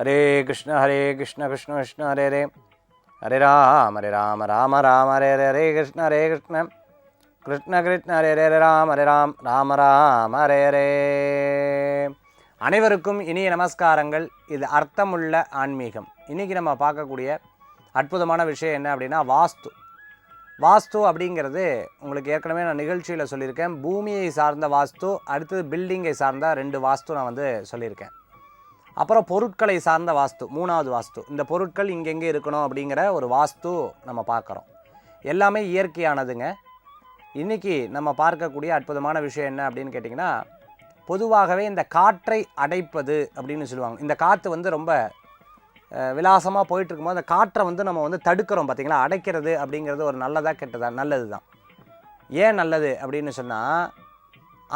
ஹரே கிருஷ்ண ஹரே கிருஷ்ண கிருஷ்ண கிருஷ்ண ஹரே ஹரே. ஹரே ராம் ஹரே ராம ராம ராம ஹரே ஹரே ஹரே கிருஷ்ண ஹரே கிருஷ்ண. கிருஷ்ண கிருஷ்ண ஹரே ஹரே ஹரே ராம் ஹரே ராம் ராம ராம ஹரே ஹரே. அனைவருக்கும் இனிய நமஸ்காரங்கள். இது அர்த்தமுள்ள ஆன்மீகம். இன்றைக்கி நம்ம பார்க்கக்கூடிய அற்புதமான விஷயம் என்ன அப்படின்னா வாஸ்து. வாஸ்து அப்படிங்கிறது உங்களுக்கு ஏற்கனவே நான் நிகழ்ச்சியில் சொல்லியிருக்கேன். பூமியை சார்ந்த வாஸ்து அடுத்தது பில்டிங்கை சார்ந்த ரெண்டு வாஸ்து நான் வந்து சொல்லியிருக்கேன். அப்புறம் பொருட்களை சார்ந்த வாஸ்து மூணாவது வாஸ்து. இந்த பொருட்கள் இங்கெங்கே இருக்கணும் அப்படிங்கிற ஒரு வாஸ்து நம்ம பார்க்குறோம். எல்லாமே இயற்கையானதுங்க. இன்றைக்கி நம்ம பார்க்கக்கூடிய அற்புதமான விஷயம் என்ன அப்படின்னு கேட்டிங்கன்னா பொதுவாகவே இந்த காற்றை அடைப்பது அப்படின்னு சொல்லுவாங்க. இந்த காற்று வந்து ரொம்ப விலாசமாக போயிட்டுருக்கும்போது அந்த காற்றை வந்து நம்ம வந்து தடுக்கிறோம் பார்த்திங்களா? அடைக்கிறது அப்படிங்கிறது ஒரு நல்லதாக கெட்டதா? நல்லது தான் ஏன் நல்லது அப்படின்னு சொன்னால்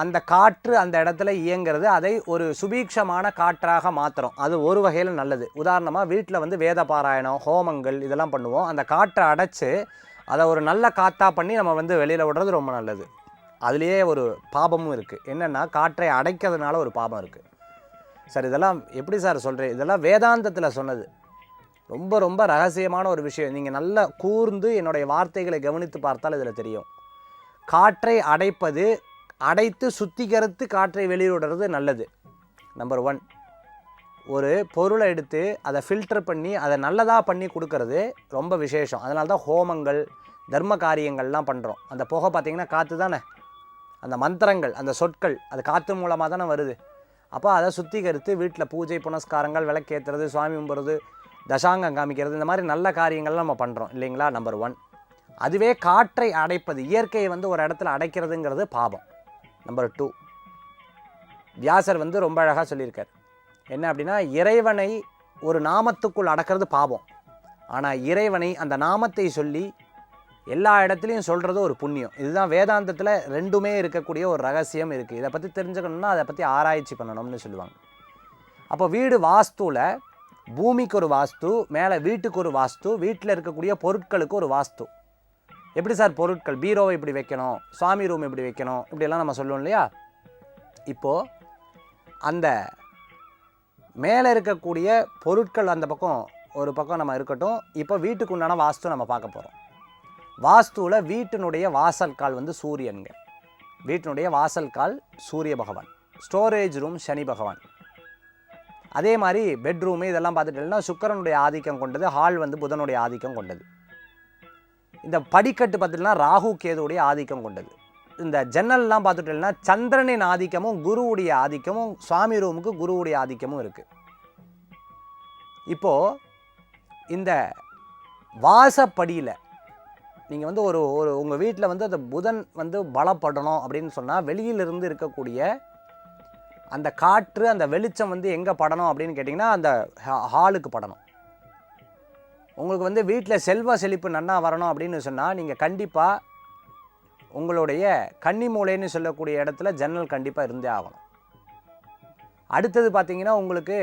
அந்த காற்று அந்த இடத்துல இயங்கிறது அதை ஒரு சுபீட்சமான காற்றாக மாற்றுறோம் அது ஒரு வகையில் நல்லது. உதாரணமாக வீட்டில் வந்து வேத பாராயணம் ஹோமங்கள் இதெல்லாம் பண்ணுவோம். அந்த காற்றை அடைச்சு அதை ஒரு நல்ல காற்றாக பண்ணி நம்ம வந்து வெளியில் விடுறது ரொம்ப நல்லது. அதுலேயே ஒரு பாபமும் இருக்குது என்னென்னா காற்றை அடைக்கிறதுனால ஒரு பாபம் இருக்குது சார் இதெல்லாம் எப்படி சார் சொல்கிறேன் இதெல்லாம் வேதாந்தத்தில் சொன்னது. ரொம்ப ரொம்ப ரகசியமான ஒரு விஷயம். நீங்கள் நல்லா கூர்ந்து என்னுடைய வார்த்தைகளை கவனித்து பார்த்தால் இதில் தெரியும். காற்றை அடைப்பது அடைத்து சுத்திகரித்து காற்றை வெளியிடுறது நல்லது. நம்பர் ஒன் ஒரு பொருளை எடுத்து அதை ஃபில்டர் பண்ணி அதை நல்லதாக பண்ணி கொடுக்கறது ரொம்ப விசேஷம். அதனால தான் ஹோமங்கள் தர்ம காரியங்கள்லாம் பண்ணுறோம் அந்த புகை பார்த்திங்கன்னா காற்று தானே? அந்த மந்திரங்கள் அந்த சொற்கள் அது காற்று மூலமாக தானே வருது. அப்போ அதை சுத்திகரித்து வீட்டில் பூஜை புனஸ்காரங்கள் விளக்கேற்றுறது சுவாமி கும்பிட்றது தசாங்கம் காமிக்கிறது இந்த மாதிரி நல்ல காரியங்கள்லாம் நம்ம பண்ணுறோம் இல்லைங்களா? நம்பர் ஒன் அதுவே காற்றை அடைப்பது இயற்கையை வந்து ஒரு இடத்துல அடைக்கிறதுங்கிறது பாபம். நம்பர் டூ வியாசர் வந்து ரொம்ப அழகாக சொல்லியிருக்கார். என்ன அப்படின்னா இறைவனை ஒரு நாமத்துக்குள் அடக்கிறது பாவம். ஆனால் இறைவனை அந்த நாமத்தை சொல்லி எல்லா இடத்துலையும் சொல்கிறது ஒரு புண்ணியம். இதுதான் வேதாந்தத்தில் ரெண்டுமே இருக்கக்கூடிய ஒரு ரகசியம் இருக்குது இதை பற்றி தெரிஞ்சுக்கணும்னா அதை பற்றி ஆராய்ச்சி பண்ணணும்னு சொல்லுவாங்க. அப்போ வீடு வாஸ்துவில் பூமிக்கு ஒரு வாஸ்து மேலே வீட்டுக்கு ஒரு வாஸ்து வீட்டில் இருக்கக்கூடிய பொருட்களுக்கு ஒரு வாஸ்து. எப்படி சார் பொருட்கள்? பீரோவை இப்படி வைக்கணும்? சுவாமி ரூம் இப்படி வைக்கணும்? இப்படியெல்லாம் நம்ம சொல்லுவோம் இல்லையா? இப்போது அந்த மேலே இருக்கக்கூடிய பொருட்கள் அந்த பக்கம் ஒரு பக்கம் நம்ம இருக்கட்டும். இப்போ வீட்டுக்கு உண்டான வாஸ்து நம்ம பார்க்க போகிறோம் வாஸ்துவில் வீட்டினுடைய வாசல் கால் வந்து சூரியனுங்க. வீட்டினுடைய வாசல் கால் சூரிய பகவான். ஸ்டோரேஜ் ரூம் சனி பகவான். அதே மாதிரி பெட்ரூமு இதெல்லாம் பார்த்துட்டோம்னா சுக்கரனுடைய ஆதிக்கம் கொண்டது ஹால் வந்து புதனுடைய ஆதிக்கம் கொண்டது. இந்த படிக்கட்டு பார்த்துட்டுனா ராகு கேதுவுடைய ஆதிக்கம் கொண்டது. இந்த ஜன்னல்லாம் பார்த்துட்டோம்னா சந்திரனின் ஆதிக்கமும் குருவுடைய ஆதிக்கமும் சுவாமி ரூமுக்கு குருவுடைய ஆதிக்கமும் இருக்குது இப்போது இந்த வாசப்படியில் நீங்கள் வந்து ஒரு ஒரு உங்கள் வீட்டில் வந்து அந்த புதன் வந்து பலப்படணும் அப்படின்னு சொன்னால் வெளியிலிருந்து இருக்கக்கூடிய அந்த காற்று அந்த வெளிச்சம் வந்து எங்கே படணும் அப்படின்னு கேட்டிங்கன்னா அந்த ஹாலுக்கு படணும். உங்களுக்கு வந்து வீட்டில் செல்வ செழிப்பு நன்னா வரணும் அப்படின்னு சொன்னால் நீங்கள் கண்டிப்பாக உங்களுடைய கன்னி மூலைன்னு சொல்லக்கூடிய இடத்துல ஜன்னல் கண்டிப்பாக இருந்தே ஆகணும். அடுத்தது பார்த்தீங்கன்னா உங்களுக்கு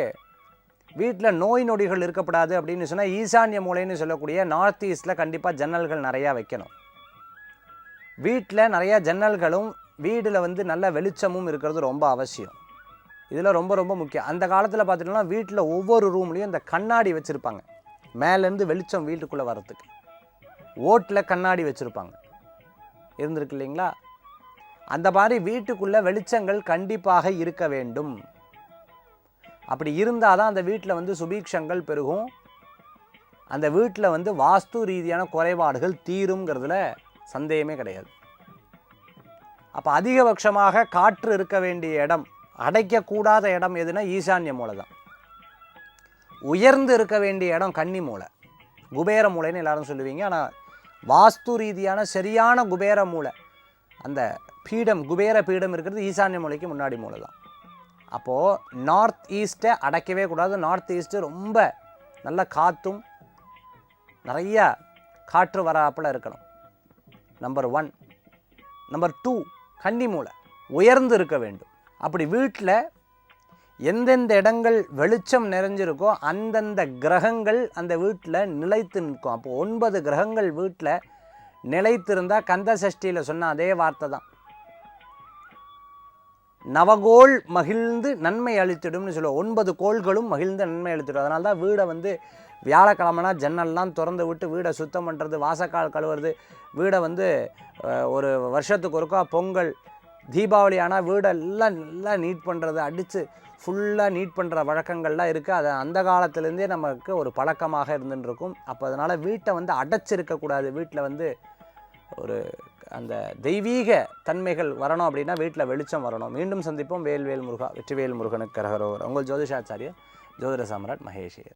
வீட்டில் நோய் நொடிகள் இருக்கப்படாது அப்படின்னு சொன்னால் ஈசான்ய மூலைன்னு சொல்லக்கூடிய நார்த் ஈஸ்டில் கண்டிப்பாக ஜன்னல்கள் நிறையா வைக்கணும். வீட்டில் நிறையா ஜன்னல்களும் வீடில் வந்து நல்ல வெளிச்சமும் இருக்கிறது ரொம்ப அவசியம். இதில் ரொம்ப ரொம்ப முக்கியம். அந்த காலத்தில் பார்த்துட்டோம்னா வீட்டில் ஒவ்வொரு ரூம்லேயும் இந்த கண்ணாடி வச்சுருப்பாங்க. மேலேருந்து வெளிச்சம் வீட்டுக்குள்ளே வர்றதுக்கு. ஓட்டில் கண்ணாடி வச்சுருப்பாங்க. இருந்திருக்கு இல்லைங்களா? அந்த மாதிரி வீட்டுக்குள்ளே வெளிச்சங்கள் கண்டிப்பாக இருக்க வேண்டும். அப்படி இருந்தால் தான் அந்த வீட்டில் வந்து சுபீக்ஷங்கள் பெருகும். அந்த வீட்டில் வந்து வாஸ்து ரீதியான குறைபாடுகள் தீருங்கிறதுல சந்தேகமே கிடையாது. அப்போ அதிகபட்சமாக காற்று இருக்க வேண்டிய இடம் அடைக்கக்கூடாத இடம் எதுனா ஈசான்ய மூலை தான் உயர்ந்து இருக்க வேண்டிய இடம் கன்னி மூலை குபேர மூலைன்னு எல்லாரும் சொல்லுவீங்க. ஆனால் வாஸ்து ரீதியான சரியான குபேர மூலை அந்த பீடம் குபேர பீடம் இருக்கிறது ஈசான்ய மூலைக்கு முன்னாடி மூலை தான் அப்போது நார்த் ஈஸ்ட்டை அடைக்கவே கூடாது. நார்த் ஈஸ்ட்டு ரொம்ப நல்ல காற்றும் நிறைய காற்று வராப்பில் இருக்கணும். நம்பர் ஒன் நம்பர் டூ கன்னி மூலை உயர்ந்து இருக்க வேண்டும். அப்படி வீட்டில் எந்தெந்த இடங்கள் வெளிச்சம் நிறைஞ்சிருக்கோ அந்தந்த கிரகங்கள் அந்த வீட்டில் நிலைத்து நிற்கும். அப்போ ஒன்பது கிரகங்கள் வீட்டில் நிலைத்திருந்தால் கந்த சஷ்டியில் சொன்ன அதே வார்த்தை தான். நவகோள் மகிழ்ந்து நன்மை அளித்திடும்னு சொல்லுவோம். ஒன்பது கோள்களும் மகிழ்ந்து நன்மை அளித்திடும். அதனால தான் வீடை வந்து வியாழக்கிழமைனா ஜன்னல்லாம் திறந்து விட்டு வீடை சுத்தம் பண்ணுறது வாசக்கால் கழுவுறது வீடை வந்து ஒரு வருஷத்துக்கு ஒருக்கா பொங்கல் தீபாவளி ஆனால் வீடெல்லாம் நல்லா நீட் பண்ணுறது அடித்து ஃபுல்லாக நீட் பண்ணுற வழக்கங்கள்லாம் இருக்குது அது அந்த காலத்துலேருந்தே நமக்கு ஒரு பழக்கமாக இருந்துருக்கும் இருக்கும் அப்போ அதனால் வீட்டை வந்து அடைச்சிருக்கக்கூடாது வீட்டில் வந்து ஒரு அந்த தெய்வீக தன்மைகள் வரணும் அப்படின்னா வீட்டில் வெளிச்சம் வரணும். மீண்டும் சந்திப்போம். வேல்வேல் முருகா வெற்றிவேல் முருகனுக்கு கரகரோகர். உங்கள் ஜோதிஷாச்சாரியர் ஜோதிட சாம்ராட் மகேஷியர்